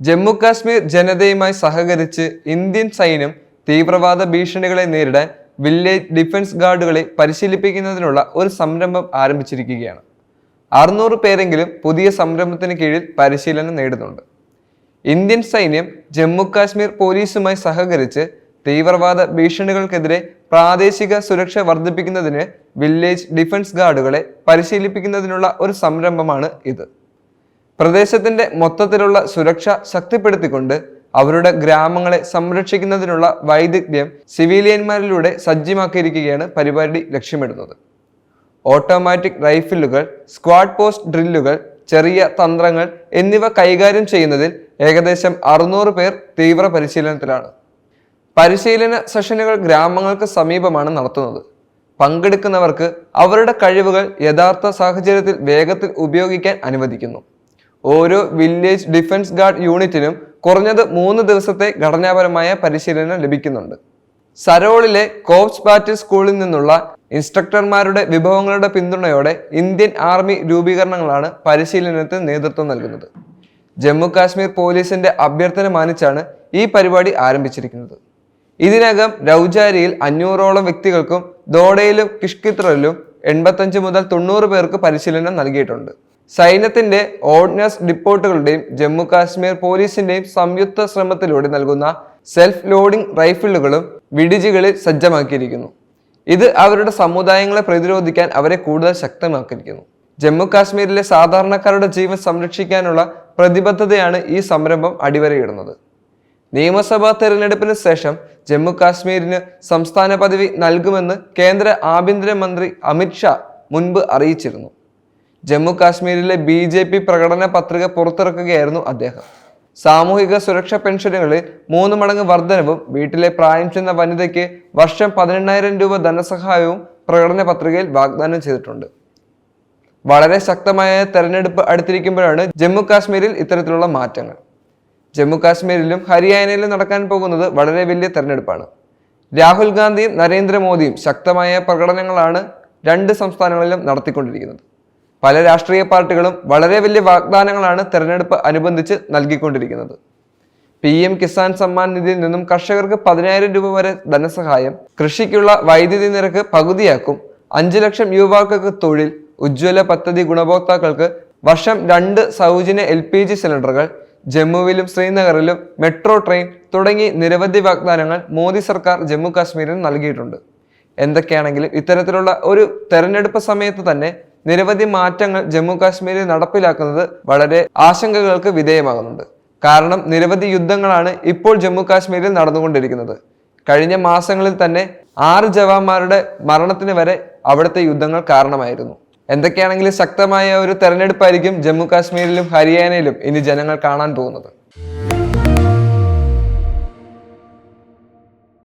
ജമ്മു കാശ്മീർ ജനതയുമായി സഹകരിച്ച് ഇന്ത്യൻ സൈന്യം തീവ്രവാദ ഭീഷണികളെ നേരിടാൻ വില്ലേജ് ഡിഫൻസ് ഗാർഡുകളെ പരിശീലിപ്പിക്കുന്നതിനുള്ള ഒരു സംരംഭം ആരംഭിച്ചിരിക്കുകയാണ്. അറുന്നൂറ് പേരെങ്കിലും പുതിയ സംരംഭത്തിന് കീഴിൽ പരിശീലനം നേടുന്നുണ്ട്. ഇന്ത്യൻ സൈന്യം ജമ്മു കാശ്മീർ പോലീസുമായി സഹകരിച്ച് തീവ്രവാദ ഭീഷണികൾക്കെതിരെ പ്രാദേശിക സുരക്ഷ വർദ്ധിപ്പിക്കുന്നതിന് വില്ലേജ് ഡിഫൻസ് ഗാർഡുകളെ പരിശീലിപ്പിക്കുന്നതിനുള്ള ഒരു സംരംഭമാണ് ഇത്. പ്രദേശത്തിന്റെ മൊത്തത്തിലുള്ള സുരക്ഷ ശക്തിപ്പെടുത്തിക്കൊണ്ട് അവരുടെ ഗ്രാമങ്ങളെ സംരക്ഷിക്കുന്നതിനുള്ള വൈദഗ്ധ്യം സിവിലിയന്മാരിലൂടെ സജ്ജമാക്കിയിരിക്കുകയാണ് പരിപാടി ലക്ഷ്യമിടുന്നത്. ഓട്ടോമാറ്റിക് റൈഫിലുകൾ സ്ക്വാഡ് പോസ്റ്റ് ഡ്രില്ലുകൾ ചെറിയ തന്ത്രങ്ങൾ എന്നിവ കൈകാര്യം ചെയ്യുന്നതിൽ ഏകദേശം അറുന്നൂറ് പേർ തീവ്ര പരിശീലനത്തിലാണ്. പരിശീലന സെഷനുകൾ ഗ്രാമങ്ങൾക്ക് സമീപമാണ് നടത്തുന്നത്. പങ്കെടുക്കുന്നവർക്ക് അവരുടെ കഴിവുകൾ യഥാർത്ഥ സാഹചര്യത്തിൽ വേഗത്തിൽ ഉപയോഗിക്കാൻ അനുവദിക്കുന്നു. ഓരോ വില്ലേജ് ഡിഫൻസ് ഗാർഡ് യൂണിറ്റിനും കുറഞ്ഞത് മൂന്ന് ദിവസത്തെ ഘടനാപരമായ പരിശീലനം ലഭിക്കുന്നുണ്ട്. സരോളിലെ കോപ്സ് ബാറ്റ് സ്കൂളിൽ നിന്നുള്ള ഇൻസ്ട്രക്ടർമാരുടെ വിഭവങ്ങളുടെ പിന്തുണയോടെ ഇന്ത്യൻ ആർമി രൂപീകരണങ്ങളാണ് പരിശീലനത്തിന് നേതൃത്വം നൽകുന്നത്. ജമ്മു കാശ്മീർ പോലീസിന്റെ അഭ്യർത്ഥന മാനിച്ചാണ് ഈ പരിപാടി ആരംഭിച്ചിരിക്കുന്നത്. ഇതിനകം രൗജാരിയിൽ അഞ്ഞൂറോളം വ്യക്തികൾക്കും ദോഡയിലും കിഷ്കിത്രയിലും എൺപത്തഞ്ച് മുതൽ തൊണ്ണൂറ് പേർക്ക് പരിശീലനം നൽകിയിട്ടുണ്ട്. സൈന്യത്തിന്റെ ഓർഡിനൻസ് ഡിപ്പോട്ടുകളുടെയും ജമ്മു കാശ്മീർ പോലീസിന്റെയും സംയുക്ത ശ്രമത്തിലൂടെ നൽകുന്ന സെൽഫ് ലോഡിംഗ് റൈഫിളുകളും വിഡിജികളിൽ സജ്ജമാക്കിയിരിക്കുന്നു. ഇത് അവരുടെ സമുദായങ്ങളെ പ്രതിരോധിക്കാൻ അവരെ കൂടുതൽ ശക്തമാക്കിയിരിക്കുന്നു. ജമ്മു കാശ്മീരിലെ സാധാരണക്കാരുടെ ജീവൻ സംരക്ഷിക്കാനുള്ള പ്രതിബദ്ധതയാണ് ഈ സംരംഭം അടിവരയിടുന്നത്. നിയമസഭാ തെരഞ്ഞെടുപ്പിന് ശേഷം ജമ്മു കാശ്മീരിന് സംസ്ഥാന പദവി നൽകുമെന്ന് കേന്ദ്ര ആഭ്യന്തരമന്ത്രി അമിത് ഷാ മുൻപ് അറിയിച്ചിരുന്നു. ജമ്മു കാശ്മീരിലെ ബി ജെ പി പ്രകടന പത്രിക പുറത്തിറക്കുകയായിരുന്നു അദ്ദേഹം. സാമൂഹിക സുരക്ഷാ പെൻഷനുകളിൽ മൂന്ന് മടങ്ങ് വർധനവും വീട്ടിലെ പ്രായം ചെന്ന വനിതയ്ക്ക് വർഷം പതിനെണ്ണായിരം രൂപ ധനസഹായവും പ്രകടന പത്രികയിൽ വാഗ്ദാനം ചെയ്തിട്ടുണ്ട്. വളരെ ശക്തമായ തെരഞ്ഞെടുപ്പ് അടുത്തിരിക്കുമ്പോഴാണ് ജമ്മു കാശ്മീരിൽ ഇത്തരത്തിലുള്ള മാറ്റങ്ങൾ. ജമ്മു കാശ്മീരിലും ഹരിയാനയിലും നടക്കാൻ പോകുന്നത് വളരെ വലിയ തെരഞ്ഞെടുപ്പാണ്. രാഹുൽ ഗാന്ധിയും നരേന്ദ്രമോദിയും ശക്തമായ പ്രകടനങ്ങളാണ് രണ്ട് സംസ്ഥാനങ്ങളിലും നടത്തിക്കൊണ്ടിരിക്കുന്നത്. പല രാഷ്ട്രീയ പാർട്ടികളും വളരെ വലിയ വാഗ്ദാനങ്ങളാണ് തെരഞ്ഞെടുപ്പ് അനുബന്ധിച്ച് നൽകിക്കൊണ്ടിരിക്കുന്നത്. പി എം കിസാൻ സമ്മാൻ നിധിയിൽ നിന്നും കർഷകർക്ക് പതിനായിരം രൂപ വരെ ധനസഹായം കൃഷിക്കുള്ള വൈദ്യുതി നിരക്ക് പകുതിയാക്കും അഞ്ചു ലക്ഷം യുവാക്കൾക്ക് തൊഴിൽ ഉജ്ജ്വല പദ്ധതി ഗുണഭോക്താക്കൾക്ക് വർഷം രണ്ട് സൗജന്യ എൽ പി ജി സിലിണ്ടറുകൾ ജമ്മുവിലും ശ്രീനഗറിലും മെട്രോ ട്രെയിൻ തുടങ്ങി നിരവധി വാഗ്ദാനങ്ങൾ മോദി സർക്കാർ ജമ്മു കാശ്മീരിന് നൽകിയിട്ടുണ്ട്. എന്തൊക്കെയാണെങ്കിലും ഇത്തരത്തിലുള്ള ഒരു തെരഞ്ഞെടുപ്പ് സമയത്ത് തന്നെ നിരവധി മാറ്റങ്ങൾ ജമ്മു കാശ്മീരിൽ നടപ്പിലാക്കുന്നത് വളരെ ആശങ്കകൾക്ക് വിധേയമാകുന്നുണ്ട്. കാരണം നിരവധി യുദ്ധങ്ങളാണ് ഇപ്പോൾ ജമ്മു കാശ്മീരിൽ നടന്നുകൊണ്ടിരിക്കുന്നത്. കഴിഞ്ഞ മാസങ്ങളിൽ തന്നെ ആറ് ജവാന്മാരുടെ മരണത്തിന് വരെ അവിടുത്തെ യുദ്ധങ്ങൾ കാരണമായിരുന്നു. എന്തൊക്കെയാണെങ്കിലും ശക്തമായ ഒരു തെരഞ്ഞെടുപ്പായിരിക്കും ജമ്മു കാശ്മീരിലും ഹരിയാനയിലും ഇനി ജനങ്ങൾ കാണാൻ പോകുന്നത്.